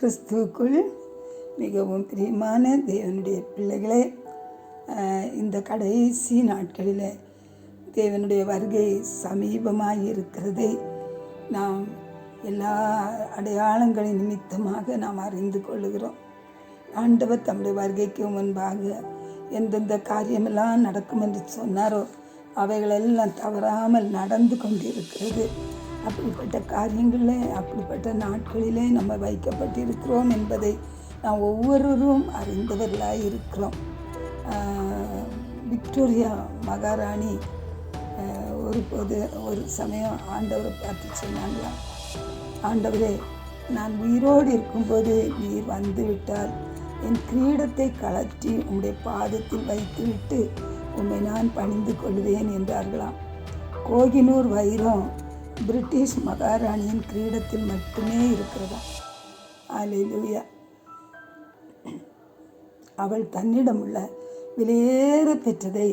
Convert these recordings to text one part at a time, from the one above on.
கிறிஸ்துவுக்குள் மிகவும் பிரியமான தேவனுடைய பிள்ளைகளே இந்த கடைசி நாட்களில் தேவனுடைய வருகை சமீபமாக இருக்கிறதை நாம் எல்லா அடையாளங்களின் நிமித்தமாக நாம் அறிந்து கொள்ளுகிறோம். ஆண்டவர் தம்முடைய வருகைக்கு முன்பாக எந்தெந்த காரியமெல்லாம் நடக்கும் என்று சொன்னாரோ அவைகளெல்லாம் தவறாமல் நடந்து கொண்டிருக்கிறது. அப்படிப்பட்ட காரியங்களில் அப்படிப்பட்ட நாட்களிலே நம்ம வைக்கப்பட்டிருக்கிறோம் என்பதை நாம் ஒவ்வொருவரும் அறிந்தவர்களாக இருக்கிறோம். விக்டோரியா மகாராணி ஒரு ஒருபோது ஒரு சமயம் ஆண்டவரை பார்த்து சொன்னாங்களாம் ஆண்டவரே நான் உயிரோடு இருக்கும்போது நீர் வந்து விட்டால் என் கிரீடத்தை கழற்றி உம்முடைய பாதத்தில் வைத்துவிட்டு உம்மை நான் பணிந்து கொள்வேன் என்றார்களாம். கோகினூர் வைரம் பிரிட்டிஷ் மகாராணியின் கிரீடத்தில் மட்டுமே இருக்கிறதா? அலையிலுயா. அவள் தன்னிடமுள்ள விலையேற பெற்றதை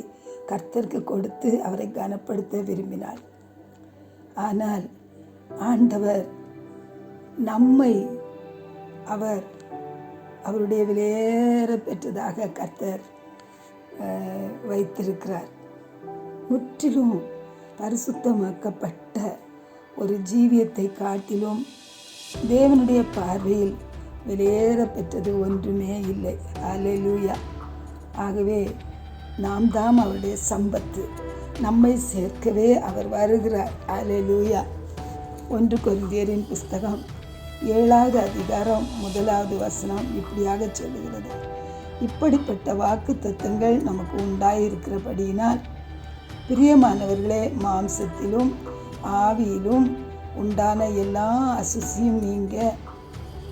கர்த்தருக்கு கொடுத்து அவரை கனப்படுத்த விரும்பினாள். ஆனால் ஆண்டவர் நம்மை அவர் அவருடைய விலையேற பெற்றதாக கர்த்தர் வைத்திருக்கிறார். முற்றிலும் பரிசுத்தமாக்கப்பட்ட ஒரு ஜீவியத்தை காட்டிலும் தேவனுடைய பார்வையில் வெளியேற பெற்றது ஒன்றுமே இல்லை. அலையூயா ஆகவே நாம் தாம் அவருடைய சம்பத்து. நம்மை சேர்க்கவே அவர் வருகிறார். அலையூயா ஒன்று கொரிந்தியரின் புஸ்தகம் ஏழாவது அதிகாரம் முதலாவது வசனம் இப்படியாக சொல்லுகிறது. இப்படிப்பட்ட வாக்கு தத்துவங்கள் நமக்கு உண்டாயிருக்கிறபடியினால் பிரியமானவர்களே மாம்சத்திலும் ஆவியிலும் உண்டான எல்லா அசுசியும் நீங்க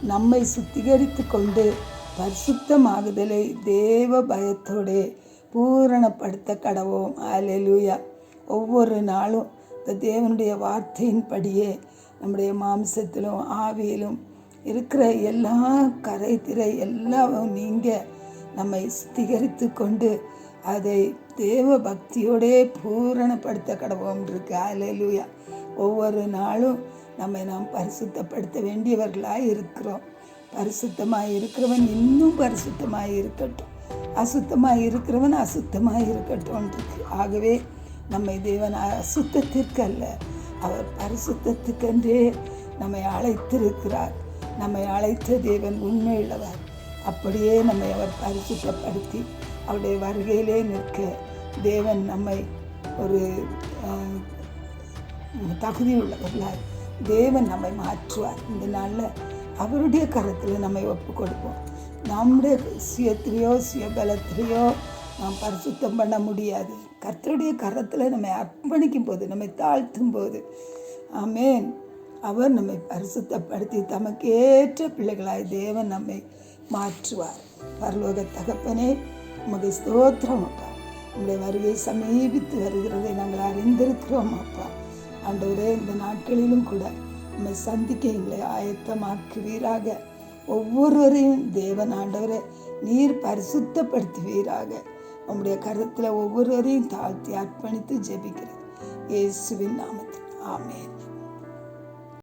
நம்மை சுத்திகரித்து கொண்டு பரிசுத்தமாகுதலை தேவ பயத்தோடே பூரணப்படுத்த கடவோம். அலெலுயா ஒவ்வொரு நாளும் இந்த தேவனுடைய வார்த்தையின்படியே நம்முடைய மாம்சத்திலும் ஆவியிலும் இருக்கிற எல்லா கரை திரை எல்லாம் நீங்க நம்மை சுத்திகரித்து கொண்டு அதை தேவ பக்தியோடே பூரணப்படுத்த கடவோம் இருக்கு அலையிலுயா ஒவ்வொரு நாளும் நம்மை நாம் பரிசுத்தப்படுத்த வேண்டியவர்களாக இருக்கிறோம். பரிசுத்தமாக இருக்கிறவன் இன்னும் பரிசுத்தமாக இருக்கட்டும். அசுத்தமாக இருக்கிறவன் அசுத்தமாக இருக்கட்டும் ஆகவே நம்மை தேவன் அசுத்தத்திற்கு அல்ல அவர் பரிசுத்தத்துக்கென்றே நம்மை அழைத்திருக்கிறார். நம்மை அழைத்த தேவன் உண்மையுள்ளவர். அப்படியே நம்மை அவர் பரிசுத்தப்படுத்தி அவருடைய வருகையிலே நிற்க தேவன் நம்மை ஒரு தகுதி உள்ளவர்களாய் தேவன் நம்மை மாற்றுவார். இந்த நாளில் அவருடைய கரத்தில் நம்மை ஒப்பு கொடுப்போம் நம்முடைய சுயத்திலேயோ சுயபலத்திலேயோ நாம் பரிசுத்தம் பண்ண முடியாது. கர்த்தருடைய கரத்தில் நம்மை அர்ப்பணிக்கும் போது நம்மை தாழ்த்தும் போது ஆமேன். அவர் நம்மை பரிசுத்தப்படுத்தி தமக்கேற்ற பிள்ளைகளாய் தேவன் நம்மை மாற்றுவார். பரலோக தகப்பனே உமது ஸ்தோத்திரம் அப்பா. உங்களுடைய வருகை சமீபித்து வருகிறதை நாங்கள் அறிந்திருக்கிறோம் அப்பா. ஆண்டவரே இந்த நாட்களிலும் கூட உண்மை சந்திக்க எங்களை ஆயத்தமாக்குவீராக. ஒவ்வொருவரையும் தேவன் ஆண்டவரை நீர் பரிசுத்தப்படுத்துவீராக. உங்களுடைய கருத்தில் ஒவ்வொருவரையும் தாழ்த்தி அர்ப்பணித்து ஜெபிக்கிறேன் இயேசுவின் நாமத்தில். ஆமேன்.